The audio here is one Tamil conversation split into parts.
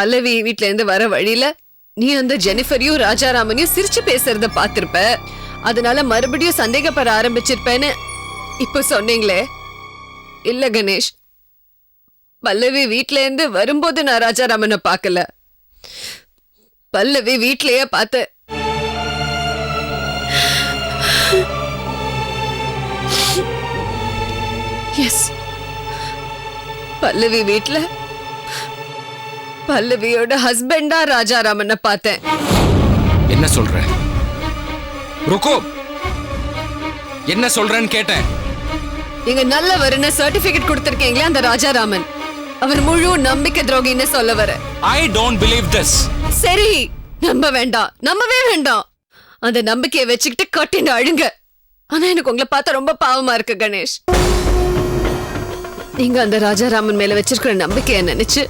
பல்லவி வீட்ல இருந்து வர வழியில நீ அந்த ஜெனிஃபரையும் ராஜாராமனையும் சிரிச்சு பேசுறத பாத்திருப்ப அதனால மறுபடியும் சந்தேகப்பட ஆரம்பிச்சிருப்பேன்னு இப்போ சொன்னீங்களே. இல்ல கணேஷ் பல்லவி வீட்ல இருந்து வரும்போது நான் ராஜாராமனை பார்க்கல. பல்லவி வீட்லயே பார்த்த எஸ் பல்லவி வீட்டில் பல்லவியோட ஹஸ்பண்டா ராஜாராமனை பார்த்தேன். என்ன சொல்ற? ருக்கு! என்ன சொல்றேன்னு கேட்டேன். நீங்க நல்லவர்னு சர்டிபிகேட் கொடுத்திருக்கீங்களே அந்த ராஜாராமன். அவர் முழு நம்பிக்கை துரோகின்னு சொல்ல வர. ஐ டோன்ட் பிலீவ் திஸ் சரி நம்ப வேண்டாம். நம்பவே வேண்டாம். அந்த நம்பிக்கையை வச்சுக்கிட்டு கட்டின்னு அழுங்க. ஆனா எனக்கு உங்களை பார்த்தா ரொம்ப பாவமா இருக்கு கணேஷ். நீங்க அந்த ராஜாராமன் மேல வச்சிருக்கிற நம்பிக்கையை நினைச்சு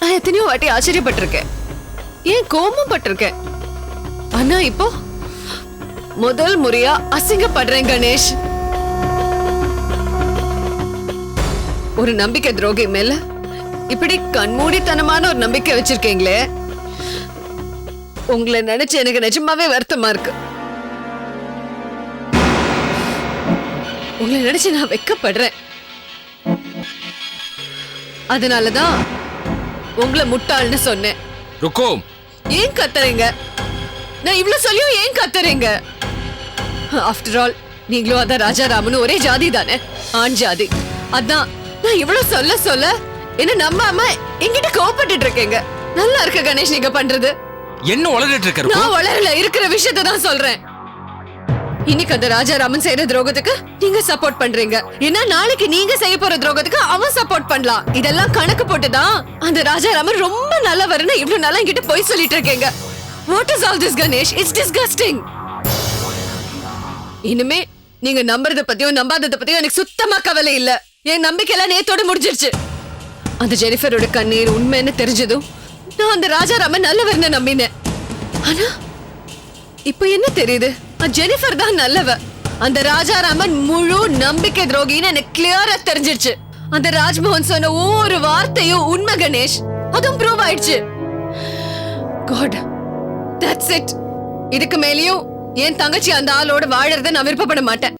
நான் எத்தனையோ வாட்டி ஆச்சரியப்பட்டிருக்கேன். ஏன் கோபம் பட்டிருக்கேன்? ஆனா இப்போ? முதல் முறையா அசிங்கப்படுறேன் கணேஷ். ஒரு நம்பிக்கை துரோகி மேல இப்படி கண்மூடித்தனமான ஒரு நம்பிக்கை வச்சிருக்கீங்களே. உங்களை நினைச்சு எனக்கு நிஜமாவே வருத்தமா இருக்கு. உங்களை நினைச்சு நான் வெக்கப்படுறேன். அதனாலதான் உங்களை முட்டாள்னு சொன்னேன். ருக்கு ஏன் கத்துறீங்க? நான் இவ்ளோ சொல்லியும் ஏன் கத்துறீங்க? ஆஃப்டர் ஆல் நீங்களும் அதான் ராஜாராமனும் ஒரே ஜாதி தானே ஆண் ஜாதி. அதான் நான் இவ்வளவு சொல்ல சொல்ல என்ன நம்பாம என்கிட்ட கோபப்பட்டுட்டு இருக்கீங்க. நல்லா இருக்கு கணேஷ் நீங்க பண்றது. என்ன உளறிட்டு இருக்க ருக்கு நான் வளரல இருக்கிற விஷயத்தை தான் சொல்றேன். இன்னைக்கு அந்த ராஜாராமன் செய்யற துரோகத்துக்கு நீங்க சப்போர்ட் பண்றீங்க. ஏன்னா நாளைக்கு நீங்க செய்ய போற துரோகத்துக்கு அவன் சப்போர்ட் பண்ணலாம். இதெல்லாம் கணக்கு போட்டுதான் அந்த ராஜாராமன் ரொம்ப நல்லவர்னு இவ்வளவு நல்லா என்கிட்ட போய் சொல்லிட்டு இருக்கீங்க. What is all this Ganesh it's disgusting இனிமே நீங்க நம்புறத பத்தியும் நம்பாதத பத்தியும் எனக்கு சுத்தமா கவலை இல்ல. என் நம்பிக்கை எல்லாம் நேத்தோட முடிஞ்சிருச்சு. அந்த ஜெனிஃபரோட கண்ணீர் உண்மைன்னு தெரிஞ்சதும் நான் அந்த ராஜாராமன் நல்லவர்னு நம்பினேன். ஆனா இப்ப என்ன தெரியுது? ஜெனிஃபர் தான் நல்லவ. அந்த ராஜாராமன் முழு நம்பிக்கை துரோகின்னு எனக்கு கிளியரா தெரிஞ்சிருச்சு. அந்த ராஜ்மோகன் சொன்ன ஒவ்வொரு வார்த்தையும் உண்மை கணேஷ். அதுவும் ப்ரூவ் ஆயிடுச்சு. காட் தட்ஸ் இட் இதுக்கு மேலயும் என் தங்கச்சி அந்த ஆளோட வாழறத நான் விருப்பப்பட மாட்டேன்.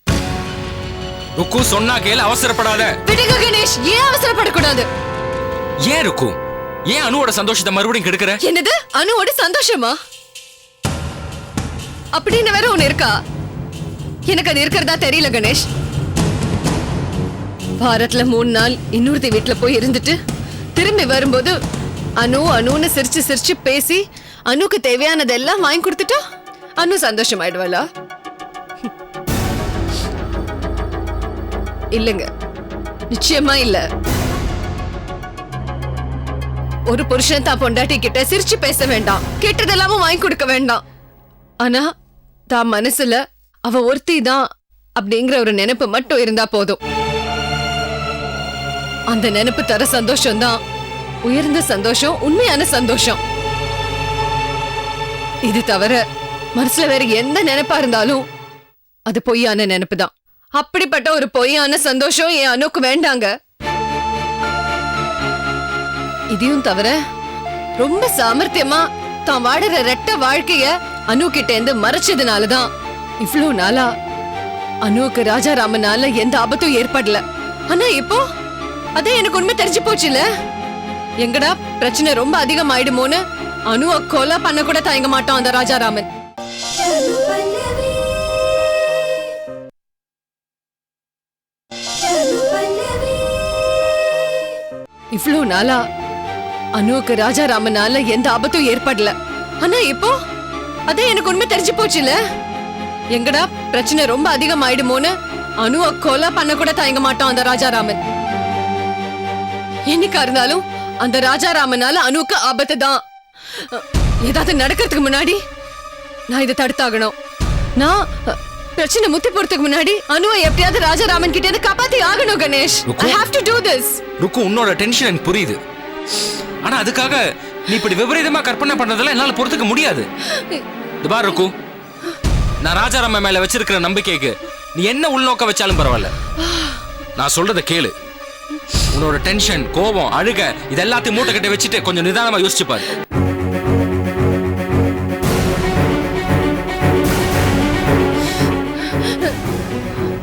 ருக்கு சொன்னா கேளு அவசரப்படாத. விடுங்க கணேஷ். ஏன் அவசரப்படக்கூடாது? ஏன் ருக்கு? ஏன் அனுவோட சந்தோஷத்தை மறுபடியும் கெடுக்கிற? என்னது? அனுவோட சந்தோஷமா? அப்படின்னு வேற ஒண்ணு இருக்கா? எனக்கு அது இருக்கிறதா தெரியல கணேஷ். வாரத்துல மூணு நாள் இன்னொருத்தி வீட்டுல போய் இருந்துட்டு திரும்பி வரும்போது அனு அனுன்னு சிரிச்சு சிரிச்சு பேசி அனுக்கு தேவையானதெல்லாம் வாங்கி கொடுத்துட்டா அனு சந்தோஷமாயிடுவாளா? இல்லைங்க. நிச்சயமா இல்ல. ஒரு புருஷன் தான் பொண்டாட்டி கிட்ட சிரிச்சு பேச வேண்டாம். கேட்டதெல்லாமும் வாங்கி கொடுக்க வேண்டாம். ஆனா தான் மனசுல அவ ஒருத்தி தான் அப்படிங்கிற ஒரு நினைப்பு மட்டும் இருந்தா போதும். அந்த நினைப்பு தர சந்தோஷம் தான் உயர்ந்த சந்தோஷம் உண்மையான சந்தோஷம். இது தவிர மனசுல வேற எந்த நினைப்பா இருந்தாலும் அது பொய்யான நினைப்பு தான். அப்படிப்பட்ட ஒரு பொய்யான சந்தோஷம் என் அணுக்கு வேண்டாங்க. இதையும் தவிர ரொம்ப சாமர்த்தியமா தான் வாடுற ரெட்ட வாழ்க்கைய அனு கிட்ட இருந்து மறைச்சதுனாலதான் இவ்ளோ நாளா அனுவுக்கு ராஜாராமனால எந்த ஆபத்தும் ஏற்படல. ஆனா இப்போ அதே எனக்கு உண்மை தெரிஞ்சு போச்சுல எங்கடா பிரச்சனை ரொம்ப அதிகமாயிடுமோன்னு அனுவ கொலை பண்ண கூட தயங்க மாட்டான் அந்த ராஜாராமன். இவ்ளோ நாளா அனுவுக்கு ராஜாராமனால எந்த ஆபத்தும் ஏற்படல. ஆனா இப்போ அதே எனக்கு உண்மை தெரிஞ்சு போச்சுல எங்கடா பிரச்சனை ரொம்ப அதிகமாயிடுமோன்னு? அனுவ கொலை பண்ண கூட தயங்க மாட்டான் அந்த ராஜாராமன். என்னைக்கா இருந்தாலும் அந்த ராஜாராமனால அனுவுக்கு ஆபத்து தான். ஏதாவது நடக்கிறதுக்கு முன்னாடி நான் இதை தடுத்தாகணும். நான் பிரச்சனை முத்தி போறதுக்கு முன்னாடி அனுவை எப்படியாவது ராஜாராமன் கிட்ட இருந்து காப்பாத்தி ஆகணும் Ganesh. I have to do this ருக்கு உன்னோட டென்ஷன் எனக்கு புரியுது. ஆனா அதுக்காக நீ இப்படி விபரீதமா கற்பனை பண்றதெல்லாம் என்னால பொறுத்துக்க முடியாது. இது பாரு ருக்கு. நான் ராஜாராம மேல வச்சிருக்கிற நம்பிக்கைக்கு நீ என்ன உள்நோக்க வச்சாலும் பரவாயில்ல. நான் சொல்றத கேளு. உன்னோட டென்ஷன் கோபம் அழுக இது எல்லாத்தையும் மூட்டை கட்டி வச்சுட்டு கொஞ்சம் நிதானமா யோசிச்சு பாரு.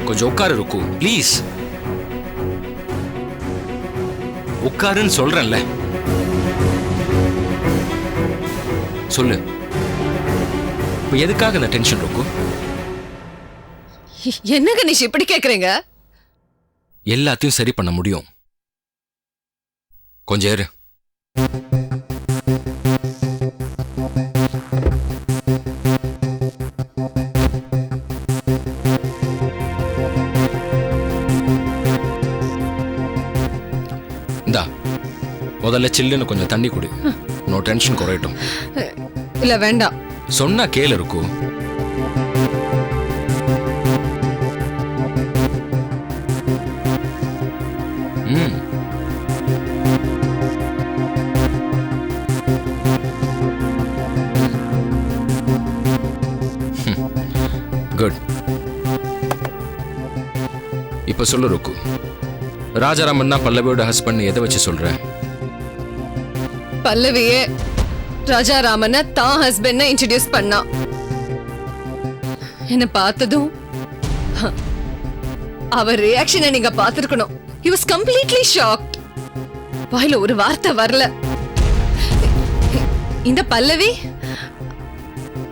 கொஞ்சம் உட்காரு ருக்கு. ப்ளீஸ் உட்காருன்னு சொல்றேன்ல. சொல்லு. இப்ப எதுக்காக இந்த டென்ஷன் ருக்கு? என்ன கணேஷ் இப்படி கேக்குறீங்க? எல்லாத்தையும் சரி பண்ண முடியும். கொஞ்சம் இரு இந்தா முதல்ல சில்லுன்னு கொஞ்சம் தண்ணி குடி. நோ டென்ஷன் குறையட்டும் இல்ல வேண்டாம். சொன்னா கேளு இருக்கும் ம். குட் இப்ப சொல்லு ருக்கு. ராஜாராமன் தான் பல்லவியோட ஹஸ்பண்ட் எதை வச்சு சொல்ற? பல்லவியே. ராஜாராமனை தான் ஹஸ்பண்ட் இன்ட்ரடியூஸ் பண்ணா. என்ன பார்த்ததும் அவர் ரியாக்ஷனை நீங்க பார்த்துருக்கணும். ஹி வாஸ் கம்ப்ளீட்லி ஷாக்ட் வாயில ஒரு வார்த்தை வரல. இந்த பல்லவி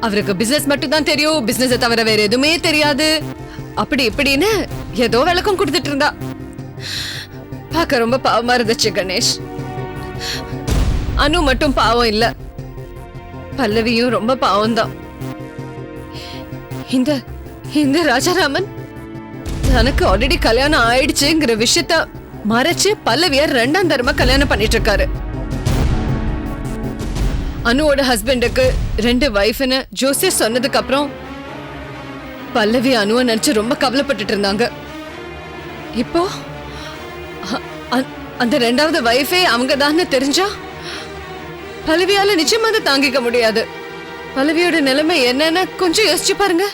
அவருக்கு பிசினஸ் மட்டும் தான் தெரியும். பிசினஸை தவிர வேற எதுவுமே தெரியாது. அப்படி இப்படின்னு ஏதோ விளக்கம் கொடுத்துட்டு இருந்தா. பார்க்க ரொம்ப பாவமா இருந்துச்சு கணேஷ். அனு மட்டும் பாவம் இல்ல. பல்லவியும் ரொம்ப பாவம் தான் இந்த இந்த ராஜாராமன்? தனக்கு ஆல்ரெடி கல்யாணம் ஆயிடுச்சுங்கிற விஷயத்த மறைச்சு பல்லவிய ரெண்டாம் தரமா கல்யாணம் பண்ணிட்டு இருக்காரு அனுவோட ஹஸ்பண்டுக்கு ரெண்டு வைஃப்னு ஜோசியர் சொன்னதுக்கு அப்புறம் பல்லவி அனுவை நினைச்சு ரொம்ப கவலைப்பட்டுட்டு இருந்தாங்க இப்போ அந்த ரெண்டாவது வைஃபே அவங்க தான் தெரிஞ்சா பல்லவியால நிச்சயமா அதை தாங்கிக்க முடியாது. பல்லவியோட நிலைமை என்னன்னு கொஞ்சம் யோசிச்சு பாருங்க.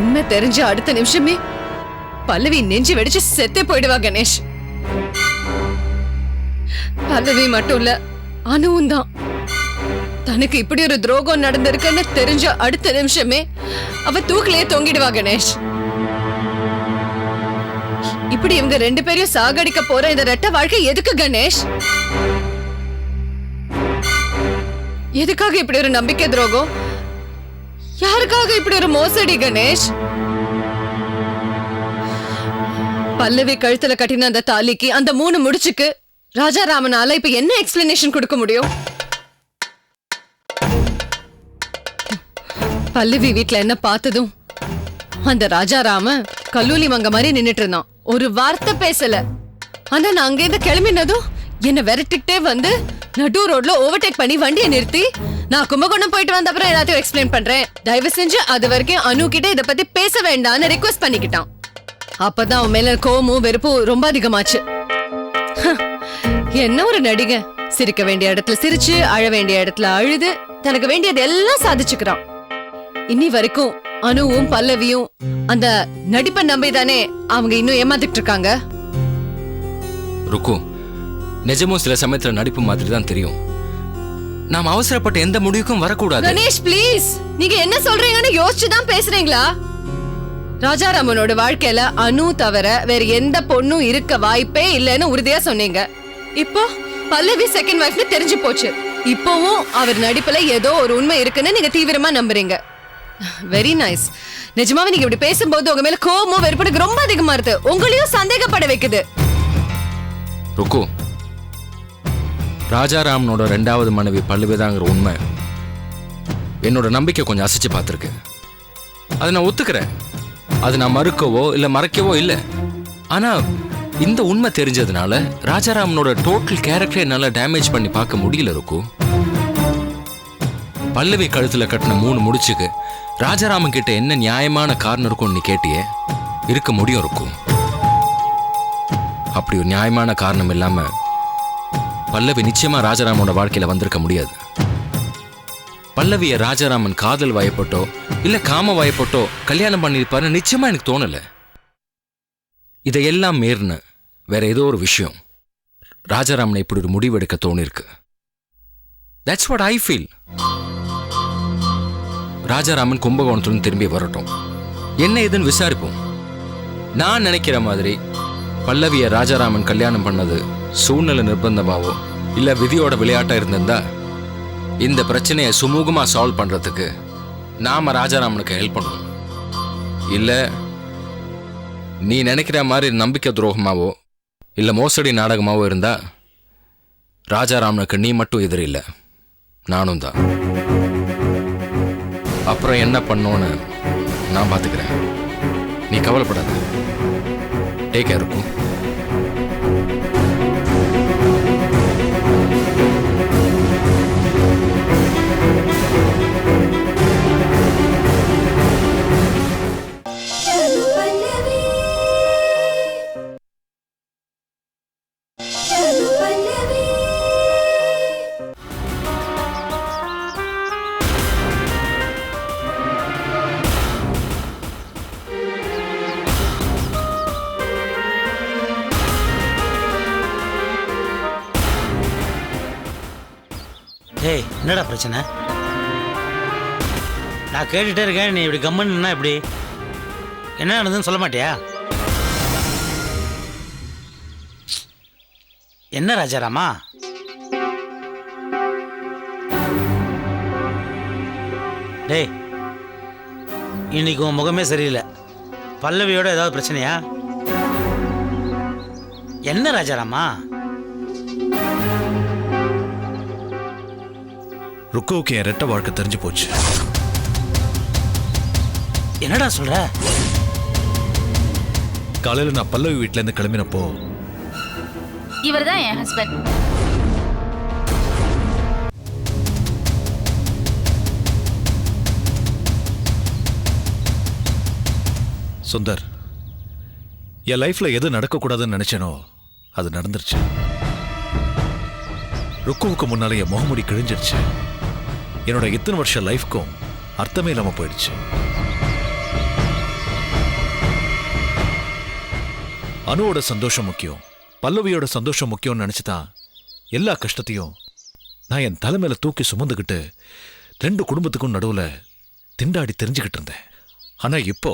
உண்மை தெரிஞ்ச அடுத்த நிமிஷமே பல்லவி நெஞ்சு வெடிச்சு செத்தே போயிடுவா கணேஷ். பல்லவி மட்டும் இல்ல அனுவும் தான். தனக்கு இப்படி ஒரு துரோகம் நடந்திருக்குன்னு தெரிஞ்ச அடுத்த நிமிஷமே அவ தூக்கிலேயே தொங்கிடுவா கணேஷ். இப்படி இவங்க ரெண்டு பேரையும் சாகடிக்க போற இந்த ரெட்ட வாழ்க்கை எதுக்கு கணேஷ்? எதுக்காக இப்படி ஒரு நம்பிக்கை துரோகம்? யாருக்காக இப்படி ஒரு மோசடி கணேஷ்? பல்லவி கழுத்துல கட்டின அந்த தாலிக்கு அந்த மூணு முடிச்சுக்கு ராஜாராமனால இப்ப என்ன எக்ஸ்பிளனேஷன் கொடுக்க முடியும்? பல்லவி வீட்ல என்ன பார்த்ததும் அந்த ராஜாராம கல்லூலி மங்க மாதிரி நின்னுட்டு இருந்தான். ஒரு வார்த்தை பேசல. ஆனா நான் அங்கேருந்து கிளம்பினதும் என்ன விரட்டிக்கிட்டே வந்து நடு ரோட்ல ஓவர்டேக் பண்ணி வண்டியை நிறுத்தி நான் கும்பகோணம் போயிட்டு வந்த அப்புறம் எல்லாத்தையும் எக்ஸ்பிளைன் பண்றேன். தயவு செஞ்சு அது வரைக்கும் அனு கிட்ட இத பத்தி பேச வேண்டாம்னு ரிக்வெஸ்ட் பண்ணிக்கிட்டான். அப்பதான் அவன் மேல கோமும் வெறுப்பும் ரொம்ப அதிகமாச்சு. ஹ, என்ன ஒரு நடிகை. சிரிக்க வேண்டிய இடத்துல சிரிச்சு அழ வேண்டிய இடத்துல அழுது தனக்கு வேண்டியது எல்லாம் சாதிச்சுக்கிறான். இன்னி வரைக்கும் அனுவும் பல்லவியும் அந்த நடிப்பை நம்பிதானே அவங்க இன்னும் ஏமாத்திட்டு இருக்காங்க ருக்கு நிஜமும் சில சமயத்துல நடிப்பு மாதிரி தான் தெரியும். நாம் அவசரப்பட்ட எந்த முடிவுக்கும் வரக்கூடாது. கணேஷ் ப்ளீஸ்! நீங்க என்ன சொல்றீங்கன்னு யோசிச்சு தான் பேசுறீங்களா? ராஜாராமனோட வாழ்க்கையில அனு தவிர வேற எந்த பொண்ணும் இருக்க வாய்ப்பே இல்லைன்னு உறுதியா சொன்னீங்க. இப்போ பல்லவி செகண்ட் வைஃப்னு தெரிஞ்சு போச்சு. இப்போவும் அவர் நடிப்புல ஏதோ ஒரு உண்மை இருக்குன்னு நீங்க தீவிரமா நம்புறீங்க. வெரி நைஸ் நிஜமாவே நீங்க இப்படி பேசும்போது உங்க மேல கோபமும் வெறுப்புக்கு ரொம்ப அதிகமா இருக்கு. உங்களையும் சந்தேகப்பட வைக்குது. ருக்கு. ராஜாராமனோட ரெண்டாவது மனைவி பல்லுவேதாங்கிற உண்மை என்னோட நம்பிக்கை கொஞ்சம் அசைச்சு பார்த்துருக்கு. அதை நான் ஒத்துக்கிறேன். அது நான் மறுக்கவோ இல்லை மறைக்கவோ இல்லை. ஆனால் இந்த உண்மை தெரிஞ்சதுனால ராஜாராமனோட டோட்டல் கேரக்டரை என்னால் டேமேஜ் பண்ணி பார்க்க முடியல இருக்கும் பல்லவி கழுத்தில் கட்டின மூணு முடிச்சுக்கு ராஜாராமன் கிட்ட என்ன நியாயமான காரணம் இருக்கும்னு நீ கேட்டியே? இருக்க முடியும் இருக்கும். அப்படி ஒரு நியாயமான காரணம் இல்லாம பல்லவி நிச்சயமா ராஜாராமனோட வாழ்க்கையில வந்திருக்க முடியாது. பல்லவியை ராஜாராமன் காதல் வயப்பட்டோ இல்ல காம வாயப்பட்டோ கல்யாணம் பண்ணியிருப்பாருன்னு நிச்சயமா எனக்கு தோணல. இதையெல்லாம் மீறின வேற ஏதோ ஒரு விஷயம் ராஜாராமனை இப்படி ஒரு முடிவெடுக்க தோணிருக்கு. That's what I feel Rajaraman கும்பகோணத்துலேருந்து திரும்பி வரட்டும். என்ன ஏதுன்னு விசாரிப்போம். நான் நினைக்கிற மாதிரி பல்லவிய ராஜாராமன் கல்யாணம் பண்ணது சூழ்நிலை நிர்பந்தமாவோ இல்ல விதியோட விளையாட்டா இருந்திருந்தா இந்த பிரச்சனையை சுமூகமா சால்வ் பண்றதுக்கு நாம ராஜாராமனுக்கு ஹெல்ப் பண்ணுவோம் இல்ல நீ நினைக்கிற மாதிரி நம்பிக்கை துரோகமாவோ இல்ல மோசடி நாடகமாவோ இருந்தா ராஜாராமனுக்கு நீ மட்டும் எதிரில்லை நானும் தான். அப்புறம் என்ன பண்ணோன்னு நான் பார்த்துக்கிறேன். நீ கவலைப்படாத. டேக் கேர் இருக்கும் டேய் என்னடா பிரச்சனை? நான் கேட்டுட்டே இருக்கேன் நீ இப்படி கம்மன்னா இப்படி? என்ன நடந்ததுன்னு சொல்ல மாட்டியா? என்ன ராஜாராமா டேய் இன்னைக்கு உன் முகமே சரியில்லை. பல்லவியோட ஏதாவது பிரச்சனையா? என்ன ராஜாராமா ருக்குவுக்கு என் ரெட்ட வாழ்க்கை தெரிஞ்சு போச்சு. என்னடா சொல்ற? காலையில நான் பல்லவி வீட்ல இருந்து கிளம்பினப்போ இவர் தான் என் ஹஸ்பண்ட் சுந்தர் என் லைஃப்ல எது நடக்கக்கூடாதுன்னு நினைச்சேனோ அது நடந்துருச்சு. ருக்குவுக்கு முன்னால என் முகமுடி கிழிஞ்சிருச்சு. என்னோட இத்தனை வருஷ லைஃப்க்கும் அர்த்தமே இல்லாமல் போயிடுச்சு. அனுவோட சந்தோஷம் முக்கியம். பல்லவியோட சந்தோஷம் முக்கியம்னு நினைச்சுதான் எல்லா கஷ்டத்தையும் நான் என் தலைமையில் தூக்கி சுமந்துக்கிட்டு ரெண்டு குடும்பத்துக்கும் நடுவில் திண்டாடி தெரிஞ்சுக்கிட்டு இருந்தேன். ஆனால் இப்போ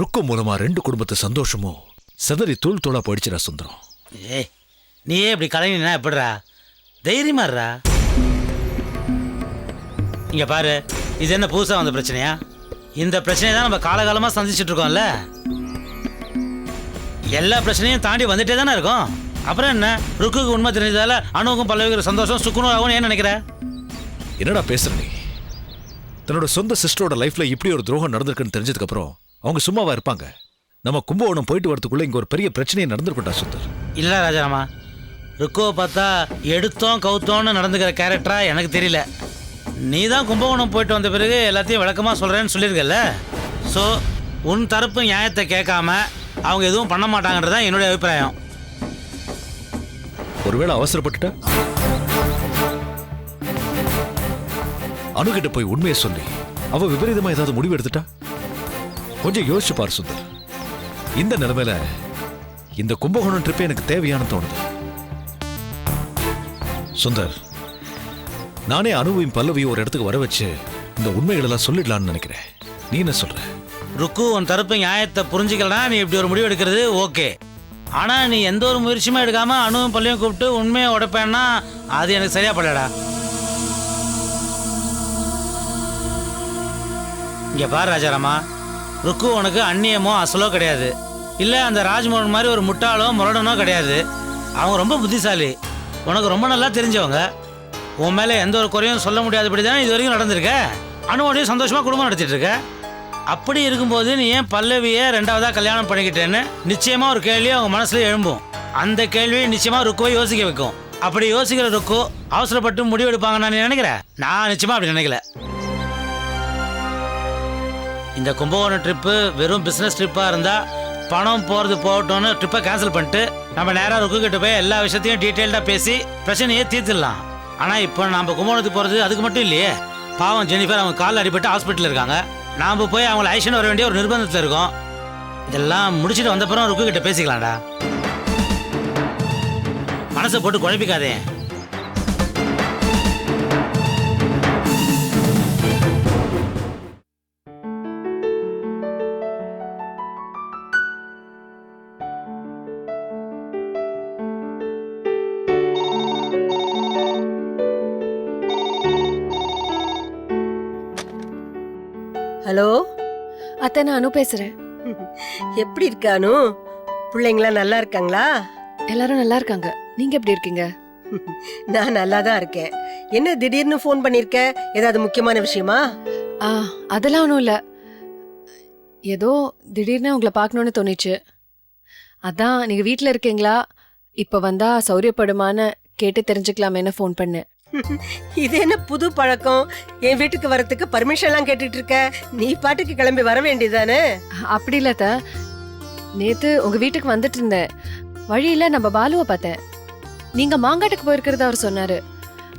ருக்கு மூலமாக ரெண்டு குடும்பத்து சந்தோஷமும் செதறி தூள் தூளாக போயிடுச்சுடா சுந்தரம். ஏய் நீயே இப்படி கலைஞனா எப்படிடா? தைரியமாடுறா இங்க பாரு இது என்ன புதுசா வந்த பிரச்சனையா? இந்த பிரச்சனையை தான் நம்ம காலகாலமா சந்திச்சுட்டு இருக்கோம்ல. எல்லா பிரச்சனையும் தாண்டி வந்துட்டே தானே இருக்கோம்? அப்புறம் என்ன? ருக்குக்கு உண்மை தெரிஞ்சதால அணுவுக்கும் பல்லவிக்கிற சந்தோஷம் சுக்குனும் ஆகும்னு ஏன் நினைக்கிற? என்னடா பேசுற நீ? தன்னோட சொந்த சிஸ்டரோட லைஃப்ல இப்படி ஒரு துரோகம் நடந்திருக்குன்னு தெரிஞ்சதுக்கு அப்புறம் அவங்க சும்மாவா இருப்பாங்க? நம்ம கும்பகோணம் போயிட்டு வரதுக்குள்ள இங்க ஒரு பெரிய பிரச்சனையே நடந்திருக்கும்டா சுந்தர். இல்லை ராஜாராமா. ருக்குவை பார்த்தா எடுத்தோம் கவுத்தோன்னு நடந்துக்கிற கேரக்டரா எனக்கு தெரியல. நீ தான் கும்பகோணம் போயிட்டு வந்த பிறகு எல்லாத்தையும் விளக்கமாக சொல்கிறேன்னு சொல்லியிருக்கல ஸோ உன் தரப்பு நியாயத்தை கேட்காம அவங்க எதுவும் பண்ண மாட்டாங்கன்றது தான் என்னுடைய அபிப்பிராயம். ஒருவேளை அவசரப்பட்டுட்டா? அணுகிட்ட போய் உண்மையை சொல்லி. அவ விபரீதமா ஏதாவது முடிவு எடுத்துட்டா? கொஞ்சம் யோசிச்சு பாரு சுந்தர். இந்த நிலைமையில இந்த கும்பகோணம் ட்ரிப்பே எனக்கு தேவையான தோணுது. சுந்தர் நானே அனுவையும் பல்லவியும் ஒரு இடத்துக்கு வர வச்சு இந்த உண்மைகளெல்லாம் சொல்லிடலாம்னு நினைக்கிறேன். நீ என்ன சொல்ற? ருக்கு உன் தரப்பு நியாயத்தை புரிஞ்சுக்கலாம் நீ இப்படி ஒரு முடிவு எடுக்கிறது ஓகே. ஆனால் நீ எந்த ஒரு முயற்சியுமே எடுக்காம அணுவும் பள்ளியும் கூப்பிட்டு உண்மையை உடைப்பேன்னா அது எனக்கு சரியா படலடா. இங்க பார் ராஜாராமா. ருக்கு உனக்கு அந்நியமோ அசலோ கிடையாது. இல்லை அந்த ராஜ்மோகன் மாதிரி ஒரு முட்டாளோ முரடனோ கிடையாது. அவங்க ரொம்ப புத்திசாலி. உனக்கு ரொம்ப நல்லா தெரிஞ்சவங்க. உன் மேலே எந்த ஒரு குறையும் சொல்ல முடியாதபடி தானே இது வரைக்கும் நடந்திருக்க. அனுவோடையும் சந்தோஷமாக குடும்பம் நடத்திட்டு இருக்க. அப்படி இருக்கும்போது நீ ஏன் பல்லவியை ரெண்டாவதாக கல்யாணம் பண்ணிக்கிட்டேன்னு நிச்சயமாக ஒரு கேள்வி அவங்க மனசில் எழும்பும். அந்த கேள்வியை நிச்சயமாக ருக்குவை யோசிக்க வைக்கும். அப்படி யோசிக்கிற ருக்கு அவசரப்பட்டு முடிவு எடுப்பாங்க நான் நினைக்கிறேன் நான் நிச்சயமாக அப்படி நினைக்கல. இந்த கும்பகோணம் ட்ரிப்பு வெறும் பிஸ்னஸ் ட்ரிப்பாக இருந்தால் பணம் போகிறது போகட்டும்னு ட்ரிப்பை கேன்சல் பண்ணிட்டு நம்ம நேராக ருக்கு கிட்ட போய் எல்லா விஷயத்தையும் டீட்டெயில்டாக பேசி பிரச்சனையை தீர்த்துடலாம். ஆனால் இப்போ நம்ம கும்பகோணத்துக்கு போகிறது அதுக்கு மட்டும் இல்லையே. பாவம் ஜெனிஃபர் அவங்க காலில் அடிபட்டு ஹாஸ்பிட்டலில் இருக்காங்க. நாம் போய் அவங்கள ஐஷன் வர வேண்டிய ஒரு நிர்பந்தத்தில் இருக்கோம். இதெல்லாம் முடிச்சுட்டு வந்தப்புறம் ருக்கு கிட்ட பேசிக்கலாம்டா. மனசை போட்டு குழப்பிக்காதே. அத்தை நான் அனு பேசுறேன் எப்படி இருக்கானு பிள்ளைங்களாம் நல்லா இருக்காங்களா? எல்லாரும் நல்லா இருக்காங்க. நீங்க எப்படி இருக்கீங்க? நான் நல்லா தான் இருக்கேன். என்ன திடீர்னு ஃபோன் பண்ணிருக்க? ஏதாவது முக்கியமான விஷயமா? ஆ அதெல்லாம் ஒன்றும் இல்லை. ஏதோ திடீர்னு உங்களை பார்க்கணுன்னு தோணிச்சு. அதான் நீங்கள் வீட்டில் இருக்கீங்களா? இப்போ வந்தா சௌரியப்படுமான்னு கேட்டு தெரிஞ்சுக்கலாமேன்னு ஃபோன் பண்ணேன். இது என்ன புது பழக்கம்? என் வீட்டுக்கு வரதுக்கு பர்மிஷன்லாம் கேட்டுட்டு இருக்க. நீ பாட்டுக்கு கிளம்பி வர வேண்டியதானே அப்படி இல்லை த நேற்று உங்கள் வீட்டுக்கு வந்துட்டு இருந்தேன். வழியில் நம்ம பாலுவை பார்த்தேன். நீங்கள் மாங்காட்டுக்கு போயிருக்கிறத அவர் சொன்னார்.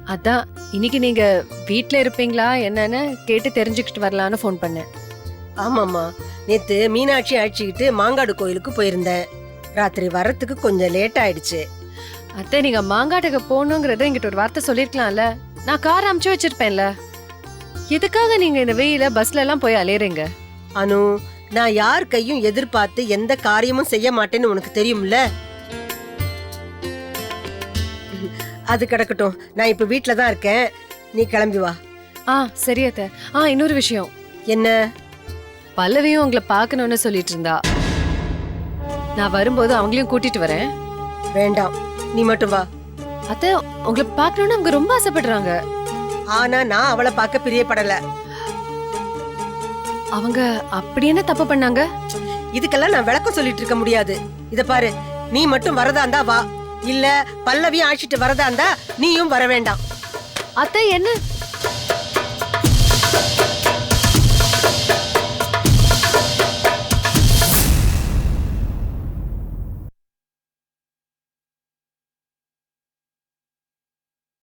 அதான் இன்னைக்கு நீங்கள் வீட்டில் இருப்பீங்களா என்னன்னு கேட்டு தெரிஞ்சுக்கிட்டு வரலான்னு ஃபோன் பண்ணேன். ஆமாம்மா. நேத்து மீனாட்சி அழைச்சிக்கிட்டு மாங்காடு கோயிலுக்கு போயிருந்தேன். ராத்திரி வரத்துக்கு கொஞ்சம் லேட் ஆயிடுச்சு. அத்தை நீங்க மாங்காட்டுக்கு போகணுங்கிறத என்கிட்ட ஒரு வார்த்தை சொல்லிருக்கலாம்ல. நான் கார் அமுச்சு வச்சிருப்பேன்ல. எதுக்காக நீங்க இந்த வெயில பஸ்ல எல்லாம் போய் அலையறீங்க? அனு நான் யார் கையும் எதிர்பார்த்து எந்த காரியமும் செய்ய மாட்டேன்னு உனக்கு தெரியும்ல? அது கிடக்கட்டும். நான் இப்ப வீட்ல தான் இருக்கேன். நீ கிளம்பி வா. ஆ சரி அத்தை. ஆ இன்னொரு விஷயம். என்ன? பல்லவியும் உங்களை பார்க்கணும்னு சொல்லிட்டு இருந்தா. நான் வரும்போது அவங்களையும் கூட்டிட்டு வரேன். வேண்டாம். நீ மட்டும் வா. அத்தை உங்களை பார்க்கணும்னு அவங்க ரொம்ப ஆசைப்படுறாங்க. ஆனா நான் அவளை பார்க்க பிரியப்படல. அவங்க அப்படி என்ன தப்பு பண்ணாங்க? இதுக்கெல்லாம் நான் விளக்கம் சொல்லிட்டு இருக்க முடியாது. இத பாரு நீ மட்டும் வரதா இருந்தா வா. இல்ல பல்லவியும் அழைச்சிட்டு வரதா இருந்தா நீயும் வர வேண்டாம். அத்தை என்ன?